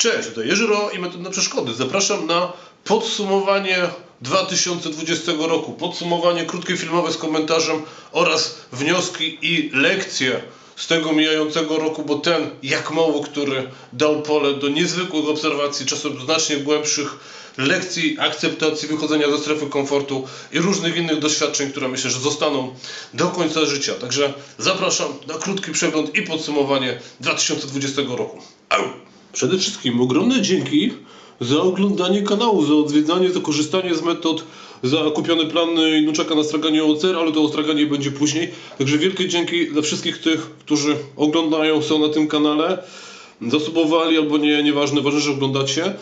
Cześć, tutaj Jerzy Ro i Metod na Przeszkody. Zapraszam na podsumowanie 2020 roku. Podsumowanie krótkie filmowe z komentarzem oraz wnioski i lekcje z tego mijającego roku, bo ten, jak mało który, dał pole do niezwykłych obserwacji, czasem znacznie głębszych lekcji, akceptacji, wychodzenia ze strefy komfortu i różnych innych doświadczeń, które myślę, że zostaną do końca życia. Także zapraszam na krótki przegląd i podsumowanie 2020 roku. Au! Przede wszystkim ogromne dzięki za oglądanie kanału, za odwiedzanie, za korzystanie z metod, za kupione plany Inuczaka na straganie OCR, ale to o straganie będzie później. Także wielkie dzięki dla wszystkich tych, którzy oglądają, są na tym kanale, zasubowali albo nie, nieważne, ważne, że oglądacie.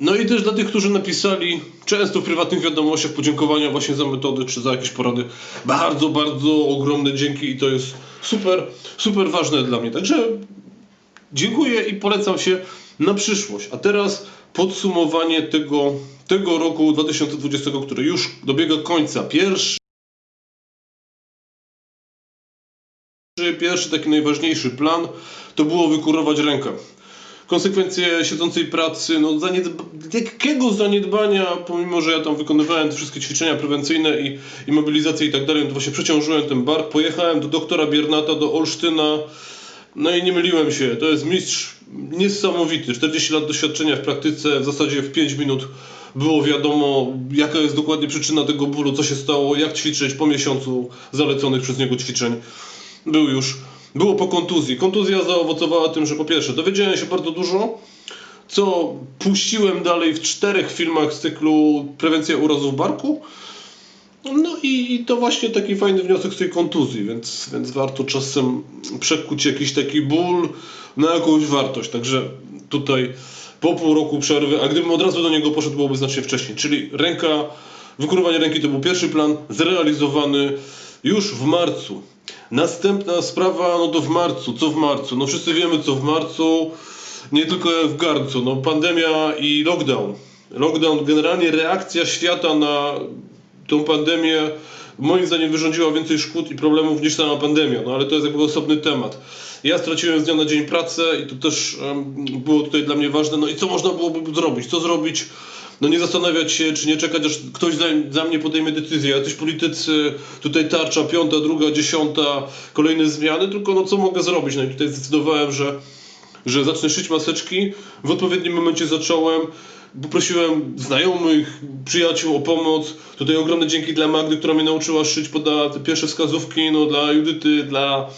No i też dla tych, którzy napisali często w prywatnych wiadomościach podziękowania właśnie za metody czy za jakieś porady. Bardzo, bardzo ogromne dzięki i to jest super, super ważne dla mnie. Także Dziękuję i polecam się na przyszłość. A teraz podsumowanie tego, tego roku 2020, który już dobiega końca. Pierwszy, pierwszy taki najważniejszy plan to było wykurować rękę. Konsekwencje siedzącej pracy, no zaniedba, jakiego zaniedbania, pomimo że ja tam wykonywałem te wszystkie ćwiczenia prewencyjne i, i mobilizację i tak dalej, to właśnie przeciążyłem ten bark, pojechałem do doktora Biernata, do Olsztyna, no i nie myliłem się, to jest mistrz niesamowity. 40 lat doświadczenia w praktyce, w zasadzie w 5 minut było wiadomo, jaka jest dokładnie przyczyna tego bólu, co się stało, jak ćwiczyć po miesiącu zaleconych przez niego ćwiczeń. Był już, było po kontuzji. Kontuzja zaowocowała tym, że po pierwsze dowiedziałem się bardzo dużo, co puściłem dalej w czterech filmach z cyklu Prewencja urazów barku. No i, to właśnie taki fajny wniosek z tej kontuzji, więc, więc warto czasem przekuć jakiś taki ból na jakąś wartość. Także tutaj po pół roku przerwy, a gdybym od razu do niego poszedł, byłoby znacznie wcześniej. Czyli ręka, wykurowanie ręki to był pierwszy plan, zrealizowany już w marcu. Następna sprawa, no to w marcu. Co w marcu? No wszyscy wiemy, co w marcu, nie tylko w garncu. No pandemia i lockdown. Lockdown, generalnie reakcja świata na tą pandemię moim zdaniem wyrządziła więcej szkód i problemów niż sama pandemia, no ale to jest jakby osobny temat. Ja straciłem z dnia na dzień pracę i to też było tutaj dla mnie ważne. No i co można byłoby zrobić? Co zrobić? No nie zastanawiać się, czy nie czekać, aż ktoś za, za mnie podejmie decyzję. Jacyś politycy, tutaj tarcza, piąta, druga, dziesiąta, kolejne zmiany, tylko no co mogę zrobić? No i tutaj zdecydowałem, że, że zacznę szyć maseczki. W odpowiednim momencie zacząłem. Poprosiłem znajomych, przyjaciół o pomoc. Tutaj ogromne dzięki dla Magdy, która mnie nauczyła szyć, podała te pierwsze wskazówki, no dla Judyty, dla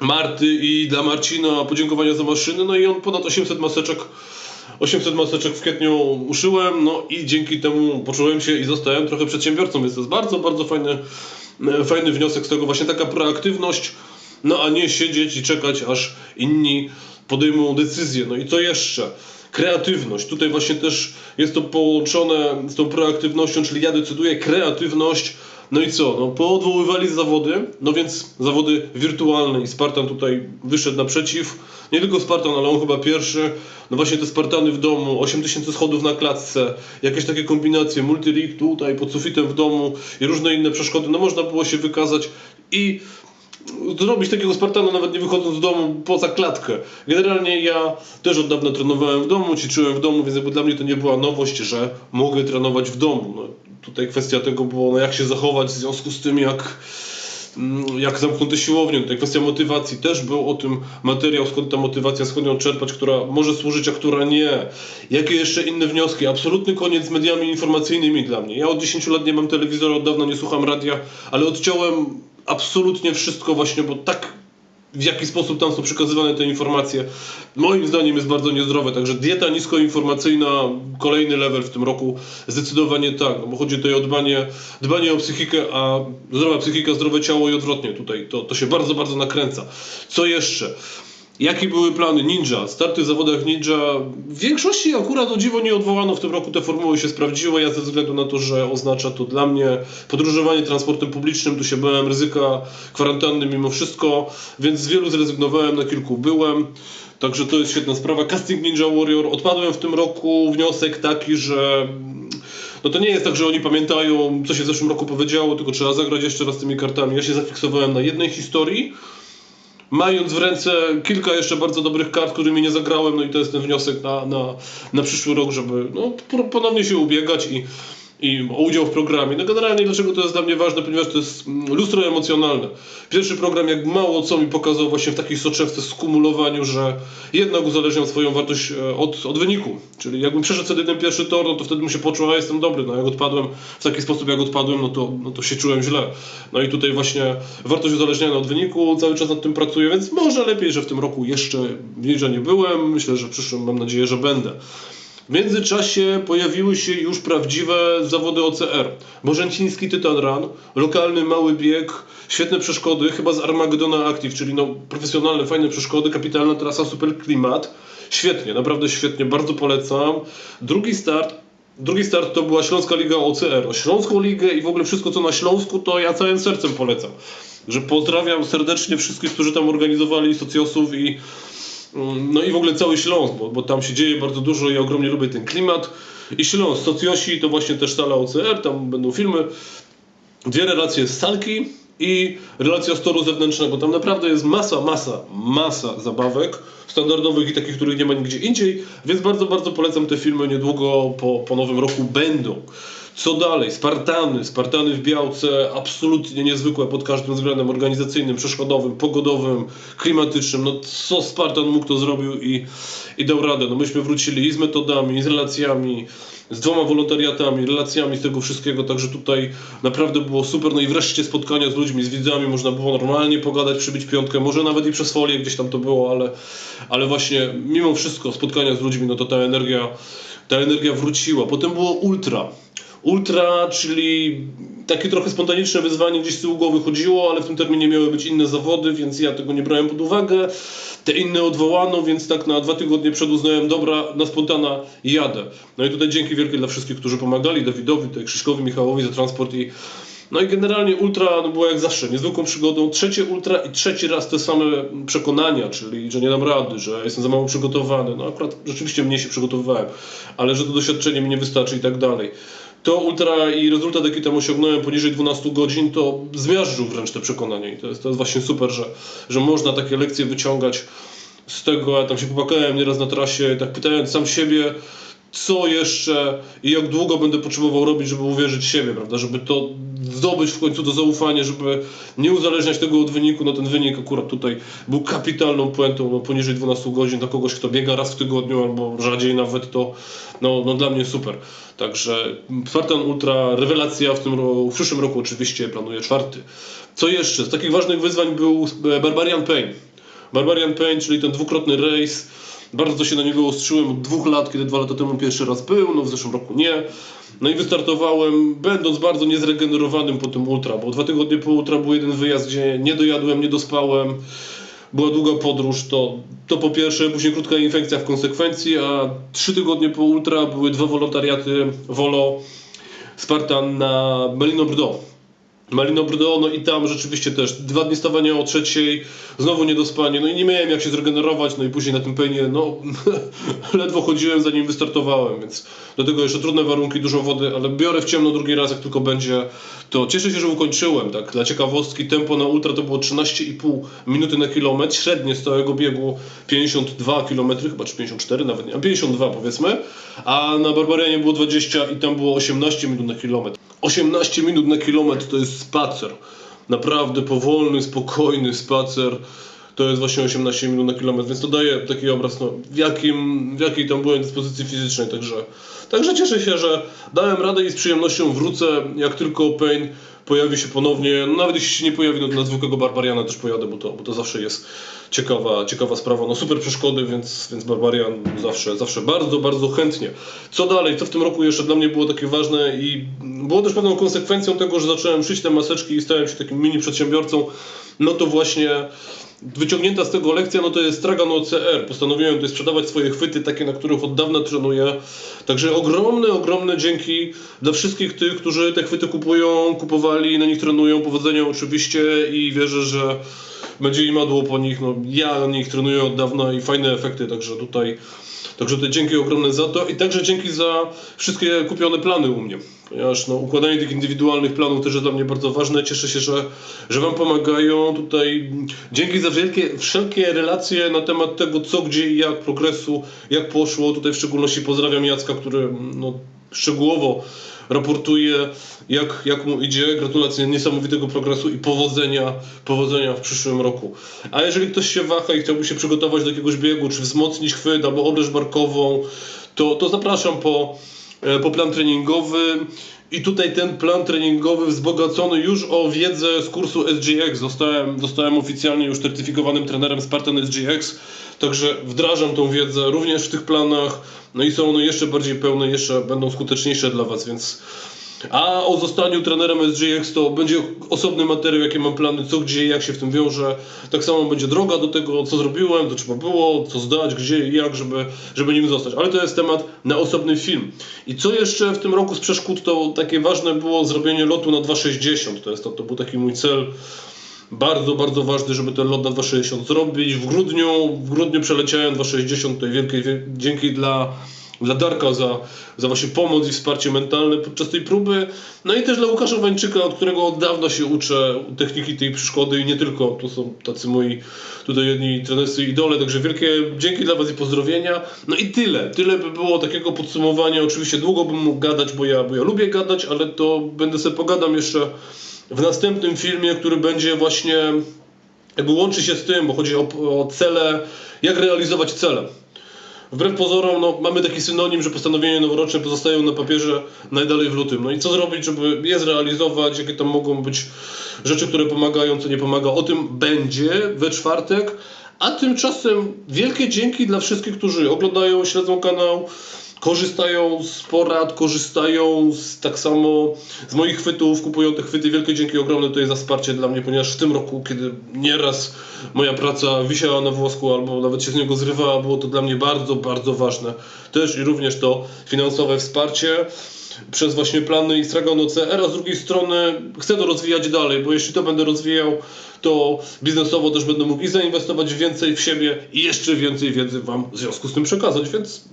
Marty i dla Marcina podziękowania za maszyny. No i on ponad 800 maseczek 800 maseczek w kwietniu uszyłem, no i dzięki temu poczułem się i zostałem trochę przedsiębiorcą, więc to jest bardzo, bardzo fajny, fajny wniosek z tego, właśnie taka proaktywność, no a nie siedzieć i czekać, aż inni podejmą decyzję. No i co jeszcze? Kreatywność. Tutaj właśnie też jest to połączone z tą proaktywnością, czyli ja decyduję, kreatywność. No i co? No, poodwoływali zawody, no więc zawody wirtualne i Spartan tutaj wyszedł naprzeciw. Nie tylko Spartan, ale on chyba pierwszy. No właśnie te Spartany w domu, 8000 schodów na klatce, jakieś takie kombinacje, multi tutaj pod sufitem w domu i różne inne przeszkody. No można było się wykazać i zrobić takiego Spartana nawet nie wychodząc z domu poza klatkę. Generalnie ja też od dawna trenowałem w domu, ćwiczyłem w domu, więc dla mnie to nie była nowość, że mogę trenować w domu. No, tutaj kwestia tego było, no jak się zachować w związku z tym, jak mm, jak zamknięte siłownie. Tutaj kwestia motywacji też był o tym materiał, skąd ta motywacja, skąd ją czerpać, która może służyć, a która nie. Jakie jeszcze inne wnioski? Absolutny koniec z mediami informacyjnymi dla mnie. Ja od 10 lat nie mam telewizora, od dawna nie słucham radia, ale odciąłem absolutnie wszystko właśnie, bo tak w jaki sposób tam są przekazywane te informacje, moim zdaniem jest bardzo niezdrowe. Także dieta niskoinformacyjna, kolejny level w tym roku, zdecydowanie tak, no bo chodzi tutaj o dbanie, dbanie o psychikę, a zdrowa psychika, zdrowe ciało i odwrotnie tutaj. To, to się bardzo, bardzo nakręca. Co jeszcze? Jakie były plany Ninja? Starty w zawodach Ninja. W większości akurat o dziwo nie odwołano w tym roku, te formuły się sprawdziły. Ja ze względu na to, że oznacza to dla mnie podróżowanie transportem publicznym, tu się bałem ryzyka kwarantanny mimo wszystko, więc z wielu zrezygnowałem, na kilku byłem. Także to jest świetna sprawa. Casting Ninja Warrior. Odpadłem w tym roku. Wniosek taki, że no to nie jest tak, że oni pamiętają, co się w zeszłym roku powiedziało, tylko trzeba zagrać jeszcze raz tymi kartami. Ja się zafiksowałem na jednej historii mając w ręce kilka jeszcze bardzo dobrych kart, którymi nie zagrałem, no i to jest ten wniosek na, na, na przyszły rok, żeby no, po- ponownie się ubiegać i, i o udział w programie. No generalnie dlaczego to jest dla mnie ważne, ponieważ to jest mm, lustro emocjonalne. Pierwszy program jak mało co mi pokazał właśnie w takiej soczewce skumulowaniu, że jednak uzależniam swoją wartość e, od, od wyniku. Czyli jakbym przeszedł sobie ten pierwszy tor, no to wtedy bym się poczuł, a jestem dobry. No jak odpadłem w taki sposób jak odpadłem, no to, no to się czułem źle. No i tutaj właśnie wartość uzależniania od wyniku, cały czas nad tym pracuję, więc może lepiej, że w tym roku jeszcze Lidze nie byłem. Myślę, że w przyszłym mam nadzieję, że będę. W międzyczasie pojawiły się już prawdziwe zawody OCR. Bożęciński Titan Run, lokalny mały bieg, świetne przeszkody, chyba z Armagedona Active, czyli no, profesjonalne, fajne przeszkody, kapitalna trasa, super klimat. Świetnie, naprawdę świetnie, bardzo polecam. Drugi start, drugi start to była Śląska Liga OCR. Śląską Ligę i w ogóle wszystko co na Śląsku to ja całym sercem polecam. Że pozdrawiam serdecznie wszystkich, którzy tam organizowali socjosów i no i w ogóle cały Śląsk, bo, bo tam się dzieje bardzo dużo i ja ogromnie lubię ten klimat. I Śląsk, Socjosi to właśnie też sala OCR, tam będą filmy. Dwie relacje z salki i relacja z toru zewnętrznego. Tam naprawdę jest masa, masa, masa zabawek standardowych i takich, których nie ma nigdzie indziej, więc bardzo, bardzo polecam te filmy. Niedługo po, po nowym roku będą. Co dalej? Spartany. Spartany w Białce, absolutnie niezwykłe pod każdym względem organizacyjnym, przeszkodowym, pogodowym, klimatycznym. No co Spartan mógł, to zrobił i, i dał radę. No myśmy wrócili i z metodami, i z relacjami, z dwoma wolontariatami, relacjami z tego wszystkiego, także tutaj naprawdę było super. No i wreszcie spotkania z ludźmi, z widzami, można było normalnie pogadać, przybić piątkę, może nawet i przez folię gdzieś tam to było, ale, ale właśnie mimo wszystko spotkania z ludźmi, no to ta energia, ta energia wróciła. Potem było ultra. Ultra, czyli takie trochę spontaniczne wyzwanie, gdzieś z tyłu głowy chodziło, ale w tym terminie miały być inne zawody, więc ja tego nie brałem pod uwagę. Te inne odwołano, więc tak na dwa tygodnie przed uznałem, dobra, na spontana jadę. No i tutaj dzięki wielkie dla wszystkich, którzy pomagali, Dawidowi, tutaj Krzyszkowi, Michałowi za transport i no i generalnie ultra no było jak zawsze, niezwykłą przygodą. Trzecie ultra i trzeci raz te same przekonania, czyli że nie dam rady, że jestem za mało przygotowany. No akurat rzeczywiście mniej się przygotowywałem, ale że to doświadczenie mi nie wystarczy i tak dalej. To ultra i rezultat, jaki tam osiągnąłem poniżej 12 godzin, to zmiażdżył wręcz te przekonania i to jest, to jest właśnie super, że, że można takie lekcje wyciągać z tego, ja tam się popłakałem nieraz na trasie, tak pytając sam siebie, co jeszcze i jak długo będę potrzebował robić, żeby uwierzyć w siebie, prawda, żeby to zdobyć w końcu to zaufanie, żeby nie uzależniać tego od wyniku, no ten wynik akurat tutaj był kapitalną puentą, no poniżej 12 godzin dla kogoś, kto biega raz w tygodniu albo rzadziej nawet, to no, no dla mnie super. Także Spartan Ultra, rewelacja w tym roku, w przyszłym roku oczywiście planuję czwarty. Co jeszcze? Z takich ważnych wyzwań był e, Barbarian Pain. Barbarian Pain, czyli ten dwukrotny rejs. Bardzo się na niego ostrzyłem od dwóch lat, kiedy dwa lata temu pierwszy raz był, no w zeszłym roku nie. No i wystartowałem, będąc bardzo niezregenerowanym po tym ultra, bo dwa tygodnie po ultra był jeden wyjazd, gdzie nie dojadłem, nie dospałem. Była długa podróż, to, to po pierwsze, później krótka infekcja w konsekwencji, a trzy tygodnie po ultra były dwa wolontariaty Volo Spartan na Melino Bordeaux. Malino Bordeaux, no i tam rzeczywiście też dwa dni stawania o trzeciej, znowu niedospanie, no i nie miałem jak się zregenerować, no i później na tym penie, no ledwo chodziłem zanim wystartowałem, więc do tego jeszcze trudne warunki, dużo wody, ale biorę w ciemno drugi raz, jak tylko będzie, to cieszę się, że ukończyłem, tak, dla ciekawostki tempo na ultra to było 13,5 minuty na kilometr, średnie z całego biegu 52 km, chyba czy 54 nawet, nie, a 52 powiedzmy, a na Barbarianie było 20 i tam było 18 minut na kilometr. 18 minut na kilometr to jest spacer. Naprawdę powolny, spokojny spacer. To jest właśnie 18 minut na kilometr, więc to daje taki obraz, no, w, jakim, w jakiej tam byłem dyspozycji fizycznej. Także, także cieszę się, że dałem radę i z przyjemnością wrócę, jak tylko Pain pojawi się ponownie. No, nawet jeśli się nie pojawi, no na zwykłego Barbariana też pojadę, bo to, bo to zawsze jest ciekawa, ciekawa sprawa. No super przeszkody, więc, więc Barbarian zawsze, zawsze bardzo, bardzo chętnie. Co dalej? Co w tym roku jeszcze dla mnie było takie ważne i było też pewną konsekwencją tego, że zacząłem szyć te maseczki i stałem się takim mini przedsiębiorcą, no to właśnie wyciągnięta z tego lekcja, no to jest Stragan OCR. Postanowiłem tutaj sprzedawać swoje chwyty, takie, na których od dawna trenuję. Także ogromne, ogromne dzięki dla wszystkich tych, którzy te chwyty kupują, kupowali, na nich trenują. Powodzenia oczywiście i wierzę, że będzie im madło po nich. No, ja na nich trenuję od dawna i fajne efekty, także tutaj Także tutaj dzięki ogromne za to i także dzięki za wszystkie kupione plany u mnie. Ponieważ no, układanie tych indywidualnych planów też jest dla mnie bardzo ważne. Cieszę się, że, że Wam pomagają. Tutaj dzięki za wszelkie, wszelkie relacje na temat tego, co, gdzie i jak, progresu, jak poszło. Tutaj w szczególności pozdrawiam Jacka, który no, szczegółowo raportuje, jak, jak mu idzie. Gratulacje niesamowitego progresu i powodzenia, powodzenia w przyszłym roku. A jeżeli ktoś się waha i chciałby się przygotować do jakiegoś biegu, czy wzmocnić chwyt albo obręcz barkową, to, to zapraszam po, e, po plan treningowy. I tutaj ten plan treningowy wzbogacony już o wiedzę z kursu SGX. Zostałem, zostałem oficjalnie już certyfikowanym trenerem Spartan SGX, także wdrażam tą wiedzę również w tych planach. No i są one jeszcze bardziej pełne, jeszcze będą skuteczniejsze dla Was, więc. A o zostaniu trenerem SGX to będzie osobny materiał, jakie mam plany, co, gdzie jak się w tym wiąże. Tak samo będzie droga do tego, co zrobiłem, to trzeba było, co zdać, gdzie i jak, żeby, żeby nim zostać. Ale to jest temat na osobny film. I co jeszcze w tym roku z przeszkód, to takie ważne było zrobienie lotu na 2,60. To, jest, to, to był taki mój cel bardzo, bardzo ważny, żeby ten lot na 2,60 zrobić. W grudniu, w grudniu przeleciałem 2,60. Tutaj wielkie wie- dzięki dla, dla Darka za, za właśnie pomoc i wsparcie mentalne podczas tej próby. No i też dla Łukasza Wańczyka, od którego od dawna się uczę techniki tej przeszkody i nie tylko. Tu są tacy moi tutaj jedni trenersy idole, także wielkie dzięki dla Was i pozdrowienia. No i tyle. Tyle by było takiego podsumowania. Oczywiście długo bym mógł gadać, bo ja, bo ja lubię gadać, ale to będę sobie pogadam jeszcze w następnym filmie, który będzie właśnie jakby łączy się z tym, bo chodzi o, o cele, jak realizować cele. Wbrew pozorom, no, mamy taki synonim, że postanowienia noworoczne pozostają na papierze najdalej w lutym. No i co zrobić, żeby je zrealizować, jakie tam mogą być rzeczy, które pomagają, co nie pomaga. O tym będzie we czwartek. A tymczasem wielkie dzięki dla wszystkich, którzy oglądają, śledzą kanał, korzystają z porad, korzystają z, tak samo z moich chwytów, kupują te chwyty. Wielkie dzięki ogromne tutaj za wsparcie dla mnie, ponieważ w tym roku, kiedy nieraz moja praca wisiała na włosku albo nawet się z niego zrywała, było to dla mnie bardzo, bardzo ważne. Też i również to finansowe wsparcie przez właśnie plany i Stragon OCR, a z drugiej strony chcę to rozwijać dalej, bo jeśli to będę rozwijał, to biznesowo też będę mógł i zainwestować więcej w siebie i jeszcze więcej wiedzy Wam w związku z tym przekazać, więc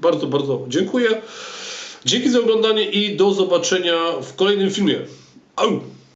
bardzo, bardzo dziękuję. Dzięki za oglądanie i do zobaczenia w kolejnym filmie. Au!